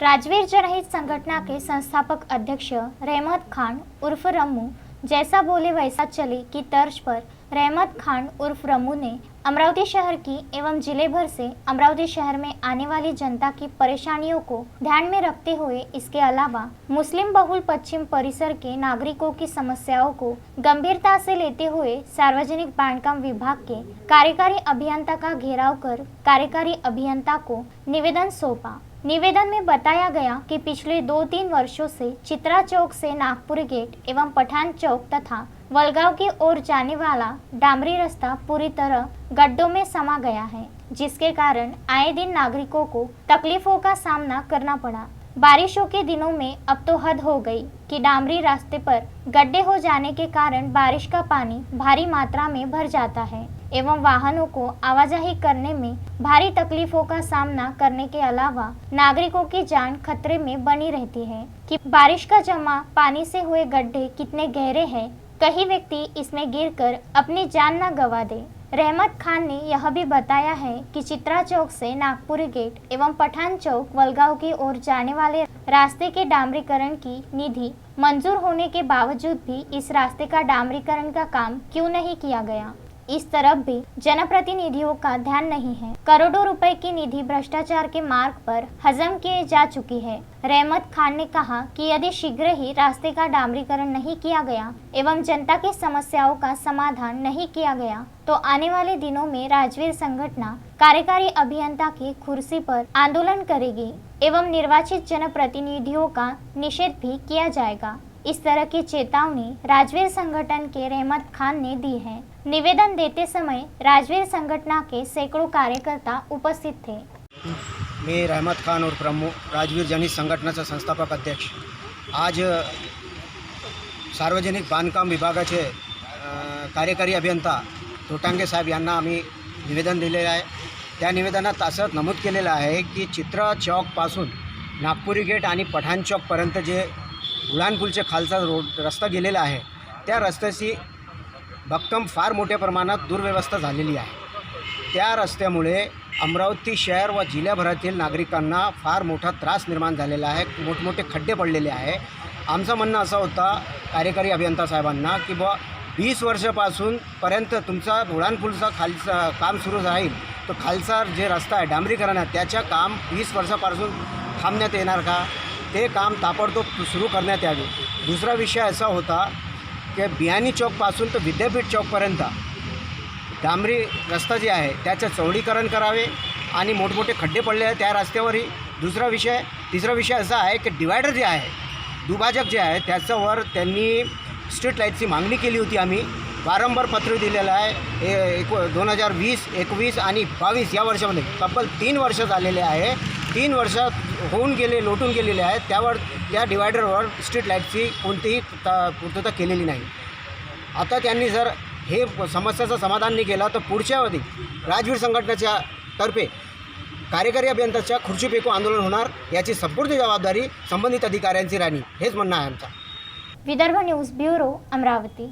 राजवीर जनहित संगठना के संस्थापक अध्यक्ष रहमत खान उर्फ रम्मू जैसा बोले वैसा चले की तर्ज पर रहमत खान उर्फ रम्मू ने अमरावती शहर की एवं जिले भर से अमरावती शहर में आने वाली जनता की परेशानियों को ध्यान में रखते हुए इसके अलावा मुस्लिम बहुल पश्चिम परिसर के नागरिकों की समस्याओं को गंभीरता से लेते हुए सार्वजनिक बांधकाम विभाग के कार्यकारी अभियंता का घेराव कर कार्यकारी अभियंता को निवेदन सौंपा। निवेदन में बताया गया कि पिछले दो तीन वर्षों से चित्रा चौक से नागपुर गेट एवं पठान चौक तथा वलगांव की ओर जाने वाला डामरी रास्ता पूरी तरह गड्ढों में समा गया है, जिसके कारण आए दिन नागरिकों को तकलीफों का सामना करना पड़ा। बारिशों के दिनों में अब तो हद हो गई कि डामरी रास्ते पर गड्ढे हो जाने के कारण बारिश का पानी भारी मात्रा में भर जाता है। एवं वाहनों को आवाजाही करने में भारी तकलीफों का सामना करने के अलावा नागरिकों की जान खतरे में बनी रहती है कि बारिश का जमा पानी से हुए गड्ढे कितने गहरे हैं कई व्यक्ति इसमें गिरकर अपनी जान न गवा दे। रहमत खान ने यह भी बताया है कि चित्रा चौक से नागपुर गेट एवं पठान चौक वलगांव की ओर जाने वाले रास्ते के डामरीकरण की निधि मंजूर होने के बावजूद भी इस रास्ते का डामरीकरण का काम क्यों नहीं किया गया? इस तरफ़ भी जनप्रतिनिधियों का ध्यान नहीं है। करोड़ों रुपए की निधि भ्रष्टाचार के मार्ग पर हजम किए जा चुकी है। रहमत खान ने कहा कि यदि शीघ्र ही रास्ते का डामरीकरण नहीं किया गया एवं जनता की समस्याओं का समाधान नहीं किया गया तो आने वाले दिनों में राजवीर संगठना कार्यकारी अभियंता की कुर्सी पर आंदोलन करेगी एवं निर्वाचित जनप्रतिनिधियों का निषेध भी किया जाएगा। इस तरह की चेतावनी राजवीर संगठन के रहमत खान ने दी है। निवेदन देते समय राजवीर संगठना के सैकड़ों कार्यकर्ता उपस्थित थे। मैं रहमत खान और प्रमुख राजवीर जनित संघटनाचा संस्थापक अध्यक्ष। आज सार्वजनिक बांधकाम विभागाचे कार्यकारी अभियंता तोटांगे साहेब यांना आम्ही निवेदन दिलेलं आहे. त्या निवेदनात असं नमूद केलेलं आहे की चित्र चौकपासून नागपुरी गेट आणि पठाण चौकपर्यंत जे उड्डाणपूलचे खालचा रोड रस्ता गेलेला आहे. त्या रस्त्याशी भक्कम फार मोठ्या प्रमाणात दुर्व्यवस्था झालेली आहे. त्या रस्त्यामुळे अमरावती शहर व जिल्ह्याभरातील नागरिकांना फार मोठा त्रास निर्माण झालेला आहे. मोठमोठे खड्डे पडलेले आहे. आमचं म्हणणं असं होता कार्यकारी अभियंता साहेबांना की बुवा वीस वर्षापासून पर्यंत तुमचा उड्डाणपूलचा खालचा काम सुरू राहील तर खालचा जे रस्ता आहे डांबरीकरण आहे त्याच्या काम वीस वर्षापासून थांबण्यात येणार का? ते काम ताबडतोब सुरू करण्यात यावे. दुसरा विषय असा होता की बियाणी चौकपासून तर विद्यापीठ चौकपर्यंत डांबरी रस्ता जे आहे त्याचं चौडीकरण करावे आणि मोठमोठे खड्डे पडले आहेत त्या रस्त्यावरही. दुसरा विषय तिसरा विषय असा आहे की डिवायडर जे आहे दुभाजक जे आहे त्याच्यावर त्यांनी स्ट्रीट लाईटची मागणी केली होती आम्ही. वारंवार पत्र दिलेलं आहे ए एक दोन हजार वीस एकवीस आणि बावीस या वर्षामध्ये. तब्बल तीन वर्ष झालेले आहे. तीन वर्षात होऊन गेले लोटून गेलेले आहेत. त्यावर त्या डिवायडरवर स्ट्रीट लाईटची कोणतीही ता- पूर्तता केलेली नाही. आता त्यांनी जर हे समस्याचं समाधान नाही केलं तर पुढच्या अवधी राजवीर संघटनेच्या तर्फे कार्यकारी अभियंत्याच्या खुर्ची फेकू आंदोलन होणार याची संपूर्ण जबाबदारी संबंधित अधिकाऱ्यांची राहणी हेच म्हणणं आहे आमचं. Vidarbha news bureau Amravati.